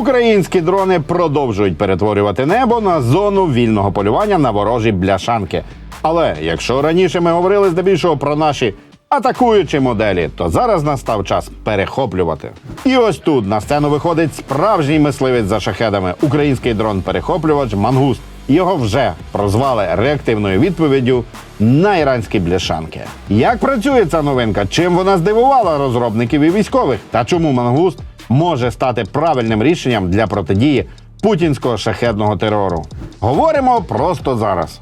Українські дрони продовжують перетворювати небо на зону вільного полювання на ворожі бляшанки. Але якщо раніше ми говорили здебільшого про наші атакуючі моделі, то зараз настав час перехоплювати. І ось тут на сцену виходить справжній мисливець за шахедами, український дрон-перехоплювач Мангуст. Його вже прозвали реактивною відповіддю на іранські бляшанки. Як працює ця новинка? Чим вона здивувала розробників і військових? Та чому мангуст може стати правильним рішенням для протидії путінського шахетного терору? Говоримо просто зараз.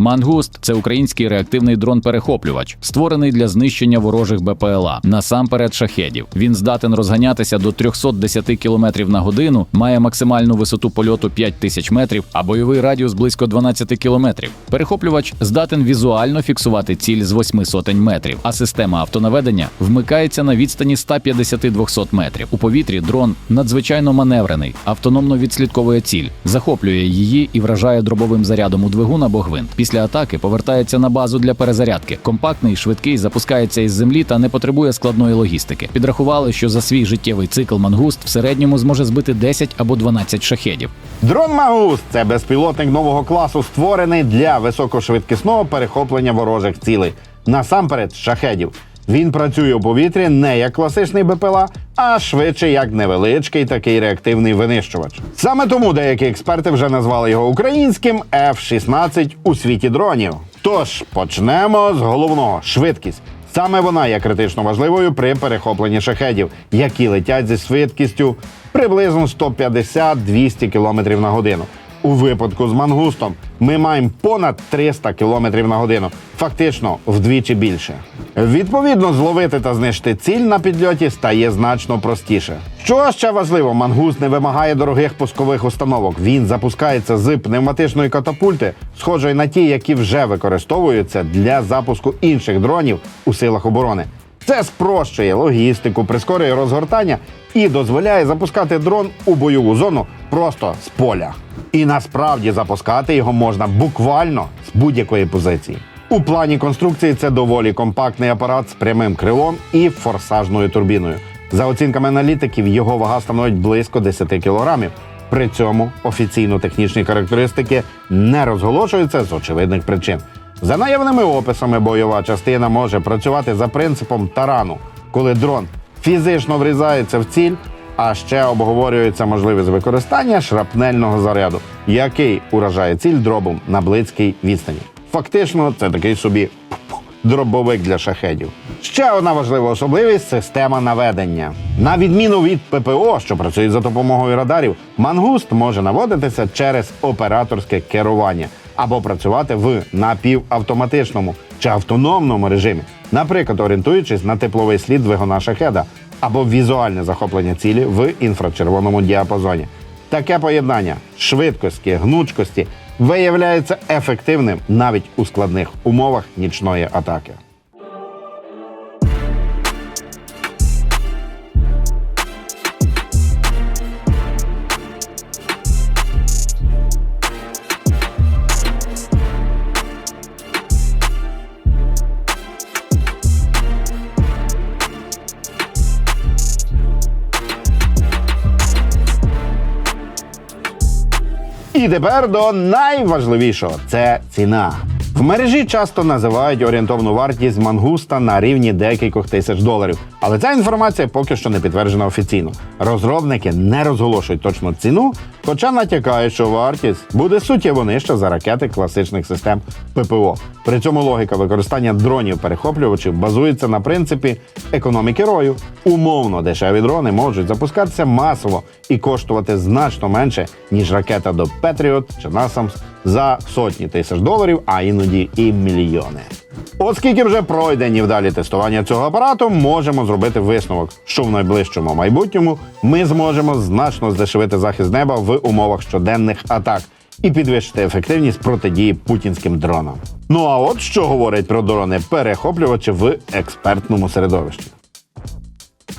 Мангуст це український реактивний дрон-перехоплювач, створений для знищення ворожих БПЛА, насамперед шахедів. Він здатен розганятися до 310 км на годину, має максимальну висоту польоту 5000 метрів, а бойовий радіус близько 12 км. Перехоплювач здатен візуально фіксувати ціль з 8 сотень метрів, а система автонаведення вмикається на відстані 150-200 метрів. У повітрі дрон надзвичайно маневрений, автономно відслідковує ціль, захоплює її і вражає дробовим зарядом у двигун або гвинт. Після атаки повертається на базу для перезарядки. Компактний, швидкий, запускається із землі та не потребує складної логістики. Підрахували, що за свій життєвий цикл мангуст в середньому зможе збити 10 або 12 шахедів. Дрон Магуст це безпілотник нового класу, створений для високошвидкісного перехоплення ворожих цілей. Насамперед, шахедів. Він працює у повітрі не як класичний БПЛА, а швидше як невеличкий такий реактивний винищувач. Саме тому деякі експерти вже назвали його українським F-16 у світі дронів. Тож почнемо з головного швидкість. Саме вона є критично важливою при перехопленні шахедів, які летять зі швидкістю приблизно 150-200 км на годину. У випадку з мангустом ми маємо понад 300 км на годину, фактично вдвічі більше. Відповідно, зловити та знищити ціль на підльоті стає значно простіше. Що ще важливо, мангуст не вимагає дорогих пускових установок. Він запускається з пневматичної катапульти, схожої на ті, які вже використовуються для запуску інших дронів у силах оборони. Це спрощує логістику, прискорює розгортання і дозволяє запускати дрон у бойову зону просто з поля. І насправді запускати його можна буквально з будь-якої позиції. У плані конструкції це доволі компактний апарат з прямим крилом і форсажною турбіною. За оцінками аналітиків, його вага становить близько 10 кілограмів. При цьому офіційно технічні характеристики не розголошуються з очевидних причин. За наявними описами, бойова частина може працювати за принципом тарану, коли дрон фізично врізається в ціль, а ще обговорюється можливість використання шрапнельного заряду, який уражає ціль дробом на близькій відстані. Фактично, це такий собі дробовик для шахедів. Ще одна важлива особливість система наведення. На відміну від ППО, що працює за допомогою радарів, мангуст може наводитися через операторське керування або працювати в напівавтоматичному чи автономному режимі, наприклад, орієнтуючись на тепловий слід двигуна шахеда або візуальне захоплення цілі в інфрачервоному діапазоні. Таке поєднання швидкості, гнучкості виявляється ефективним навіть у складних умовах нічної атаки. І тепер до найважливішого це ціна. В мережі часто називають орієнтовну вартість мангуста на рівні декількох тисяч доларів, але ця інформація поки що не підтверджена офіційно. Розробники не розголошують точну ціну, хоча натякають, що вартість буде суттєво нижча за ракети класичних систем ППО. При цьому логіка використання дронів-перехоплювачів базується на принципі економіки рою. Умовно дешеві дрони можуть запускатися масово і коштувати значно менше, ніж ракета до Patriot чи NASAMS за сотні тисяч доларів, а іноді і мільйони. Оскільки вже пройдені вдалі тестування цього апарату, можемо зробити висновок, що в найближчому майбутньому ми зможемо значно здешевити захист неба в умовах щоденних атак і підвищити ефективність протидії путінським дронам. Ну а от що говорять про дрони перехоплювачі в експертному середовищі.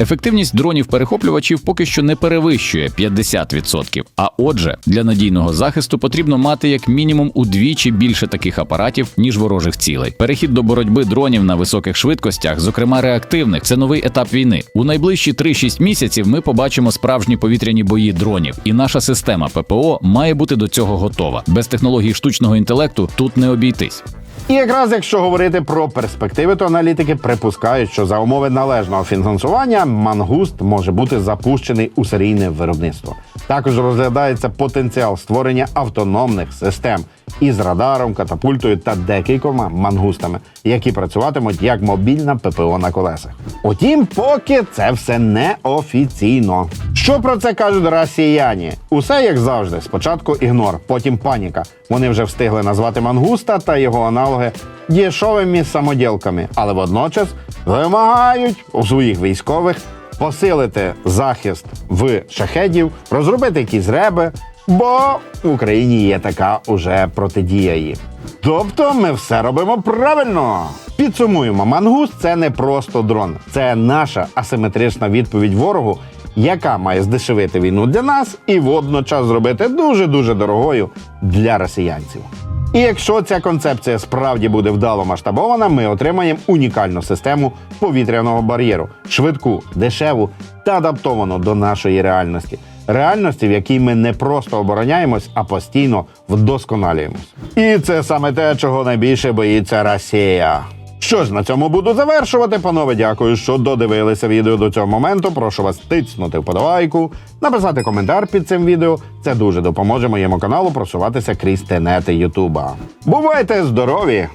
Ефективність дронів-перехоплювачів поки що не перевищує 50%. А отже, для надійного захисту потрібно мати як мінімум удвічі більше таких апаратів, ніж ворожих цілей. Перехід до боротьби дронів на високих швидкостях, зокрема реактивних, це новий етап війни. У найближчі 3-6 місяців ми побачимо справжні повітряні бої дронів, і наша система ППО має бути до цього готова. Без технологій штучного інтелекту тут не обійтись. І якраз якщо говорити про перспективи, то аналітики припускають, що за умови належного фінансування мангуст може бути запущений у серійне виробництво. Також розглядається потенціал створення автономних систем із радаром, катапультою та декількома мангустами, які працюватимуть як мобільна ППО на колесах. Утім, поки це все не офіційно. Що про це кажуть росіяни? Усе як завжди. Спочатку ігнор, потім паніка. Вони вже встигли назвати мангуста та його аналоги дешевими самоділками, але водночас вимагають у своїх військових посилити захист в шахедів, розробити якісь реби, бо в Україні є така уже протидія їм. Тобто ми все робимо правильно. Підсумуємо, мангуст це не просто дрон, це наша асиметрична відповідь ворогу, яка має здешевити війну для нас і водночас зробити дуже дуже дорогою для росіянців. І якщо ця концепція справді буде вдало масштабована, ми отримаємо унікальну систему повітряного бар'єру, швидку, дешеву та адаптовану до нашої реальності. Реальності, в якій ми не просто обороняємось, а постійно вдосконалюємось. І це саме те, чого найбільше боїться Росія. Що ж, на цьому буду завершувати. Панове, дякую, що додивилися відео до цього моменту. Прошу вас тицнути вподобайку, написати коментар під цим відео. Це дуже допоможе моєму каналу просуватися крізь тенети Ютуба. Бувайте здорові!